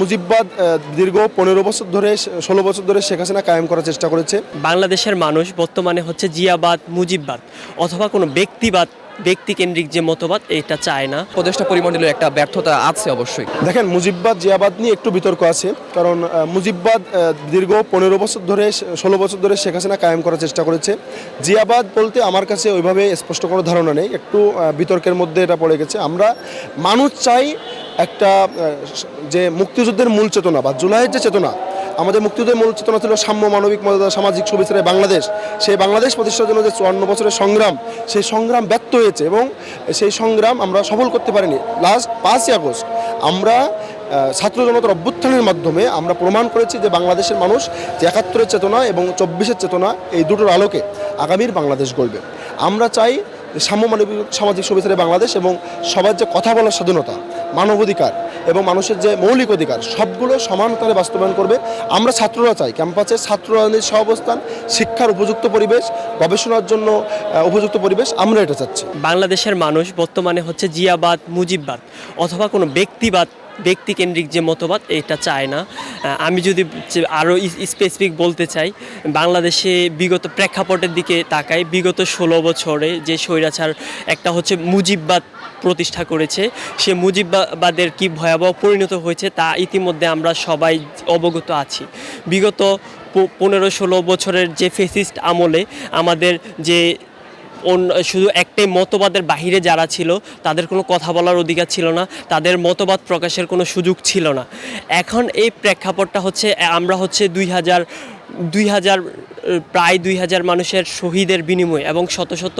মুজিববাদ দীর্ঘ পনেরো বছর ধরে, ষোলো বছর ধরে শেখ হাসিনা কায়েম করার চেষ্টা করেছে। বাংলাদেশের মানুষ বর্তমানে হচ্ছে জিয়াবাদ, মুজিববাদ অথবা কোনো ব্যক্তিবাদ ব্যক্তিকেন্দ্রিক যে মতবাদ, এটা চায় না। উপদেষ্টা পরিমণ্ডলের একটা ব্যর্থতা আছে অবশ্যই। দেখেন, মুজিববাদ, জিয়াবাদ নিয়ে একটু বিতর্ক আছে। কারণ মুজিববাদ দীর্ঘ পনেরো বছর ধরে, ষোলো বছর ধরে শেখ হাসিনা কায়েম করার চেষ্টা করেছে। জিয়াবাদ বলতে আমার কাছে ওইভাবে স্পষ্ট কোনো ধারণা নেই। একটু বিতর্কের মধ্যে এটা পড়ে গেছে। আমরা মানুষ চাই একটা যে মুক্তিযুদ্ধের মূল চেতনা বা জুলাইয়ের যে চেতনা আমাদের মুক্তিযুদ্ধের মূল চেতনা ছিল সাম্য মানবিক মর্যাদা সামাজিক সুবিচারে বাংলাদেশ। সেই বাংলাদেশ প্রতিষ্ঠার জন্য যে চুয়ান্ন বছরের সংগ্রাম, সেই সংগ্রাম ব্যর্থ হয়েছে এবং সেই সংগ্রাম আমরা সফল করতে পারিনি। লাস্ট পাঁচই আগস্ট আমরা ছাত্র জনতার অভ্যুত্থানের মাধ্যমে আমরা প্রমাণ করেছি যে বাংলাদেশের মানুষ যে একাত্তরের চেতনা এবং চব্বিশের চেতনা এই দুটোর আলোকে আগামীর বাংলাদেশ গড়বে। আমরা চাই সাম্য মানবিক সামাজিক সুবিচারে বাংলাদেশ এবং সবার যে কথা বলার স্বাধীনতা মানবাধিকার এবং মানুষের যে মৌলিক অধিকার, সবগুলো সমানতারে বাস্তবায়ন করবে। আমরা ছাত্ররা চাই ক্যাম্পাসে ছাত্র রাজনীতির সহাবস্থান, শিক্ষার উপযুক্ত পরিবেশ, গবেষণার জন্য উপযুক্ত পরিবেশ, আমরা এটা চাচ্ছি। বাংলাদেশের মানুষ বর্তমানে হচ্ছে জিয়াবাদ, মুজিববাদ অথবা কোনো ব্যক্তিবাদ, ব্যক্তিকেন্দ্রিক যে মতবাদ, এটা চায় না। আমি যদি আরও স্পেসিফিক বলতে চাই, বাংলাদেশে বিগত প্রেক্ষাপটের দিকে তাকাই, বিগত ষোলো বছরে যে স্বৈরাচার, একটা হচ্ছে মুজিববাদ প্রতিষ্ঠা করেছে। সে মুজিববাদের কি ভয়াবহ পরিণত হয়েছে তা ইতিমধ্যে আমরা সবাই অবগত আছি। বিগত পনেরো ষোলো বছরের যে ফেসিস্ট আমলে আমাদের যে শুধু একটাই মতবাদের বাহিরে যারা ছিল, তাদের কোনো কথা বলার অধিকার ছিল না, তাদের মতবাদ প্রকাশের কোনো সুযোগ ছিল না। এখন এই প্রেক্ষাপটটা হচ্ছে, আমরা হচ্ছে দুই হাজার দুই হাজার প্রায় দুই হাজার মানুষের শহীদের বিনিময়ে এবং শত শত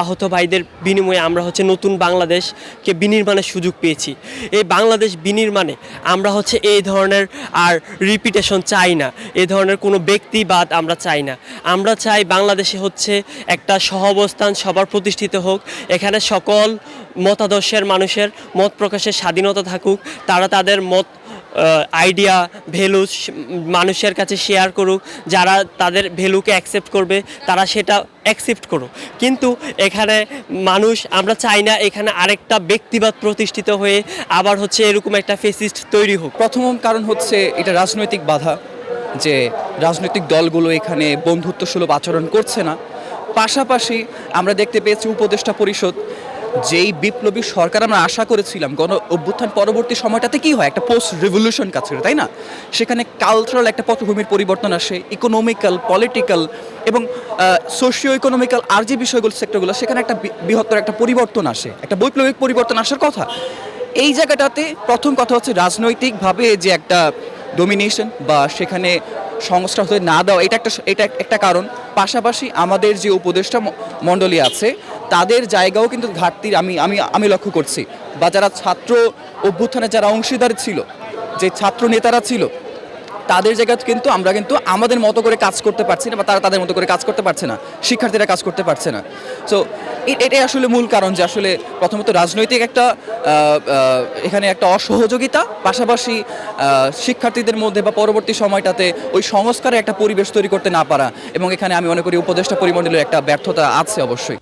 আহত ভাইদের বিনিময়ে আমরা হচ্ছে নতুন বাংলাদেশকে বিনির্মাণের সুযোগ পেয়েছি। এই বাংলাদেশ বিনির্মাণে আমরা হচ্ছে এই ধরনের আর রিপিটেশন চাই না। এ ধরনের কোনো ব্যক্তিবাদ আমরা চাই না। আমরা চাই বাংলাদেশে হচ্ছে একটা সহাবস্থান সবার প্রতিষ্ঠিত হোক। এখানে সকল মতাদর্শের মানুষের মত প্রকাশের স্বাধীনতা থাকুক। তারা তাদের মত আইডিয়া ভ্যালু মানুষের কাছে শেয়ার করুক, যারা তাদের ভ্যালুকে অ্যাকসেপ্ট করবে, তারা সেটা অ্যাকসেপ্ট করুক। কিন্তু এখানে মানুষ, আমরা চাই না এখানে আরেকটা ব্যক্তিবাদ প্রতিষ্ঠিত হয়ে আবার হচ্ছে এরকম একটা ফেসিস্ট তৈরি হোক। প্রথম কারণ হচ্ছে এটা রাজনৈতিক বাধা, যে রাজনৈতিক দলগুলো এখানে বন্ধুত্ব সুলভ আচরণ করছে না। পাশাপাশি আমরা দেখতে পেয়েছি উপদেষ্টা পরিষদ যেই বিপ্লবী সরকার আমরা আশা করেছিলাম, গণ অভ্যুত্থান পরবর্তী সময়টাতে কি হয়? একটা পোস্ট রেভলিউশন কাজ করে তাই না? সেখানে কালচারাল একটা পটভূমির পরিবর্তন আসে ইকোনমিক্যাল পলিটিক্যাল এবং সোশিও ইকোনমিক্যাল আর যে বিষয়গুলো সেক্টরগুলো সেখানে একটা বৃহত্তর একটা পরিবর্তন আসে, একটা বৈপ্লবিক পরিবর্তন আসার কথা। এই জায়গাটাতে প্রথম কথা হচ্ছে রাজনৈতিকভাবে যে একটা ডোমিনেশন বা সেখানে সংস্কার হতে না দেওয়া, এটা একটা এটা একটা কারণ। পাশাপাশি আমাদের যে উপদেষ্টা মণ্ডলী আছে তাদের জায়গাও কিন্তু ঘাটতির আমি আমি আমি লক্ষ্য করছি। বা যারা ছাত্র অভ্যুত্থানে যারা অংশীদার ছিল, যে ছাত্র নেতারা ছিল, তাদের জায়গা কিন্তু আমরা কিন্তু আমাদের মতো করে কাজ করতে পারছি না বা তারা তাদের মতো করে কাজ করতে পারছে না, শিক্ষার্থীরা কাজ করতে পারছে না। সো এটাই আসলে মূল কারণ যে আসলে প্রথমত রাজনৈতিক একটা এখানে একটা অসহযোগিতা, পাশাপাশি শিক্ষার্থীদের মধ্যে বা পরবর্তী সময়টাতে ওই সংস্কারের একটা পরিবেশ তৈরি করতে না পারা এবং এখানে আমি মনে করি উপদেষ্টা পরিমণ্ডলের একটা ব্যর্থতা আছে অবশ্যই।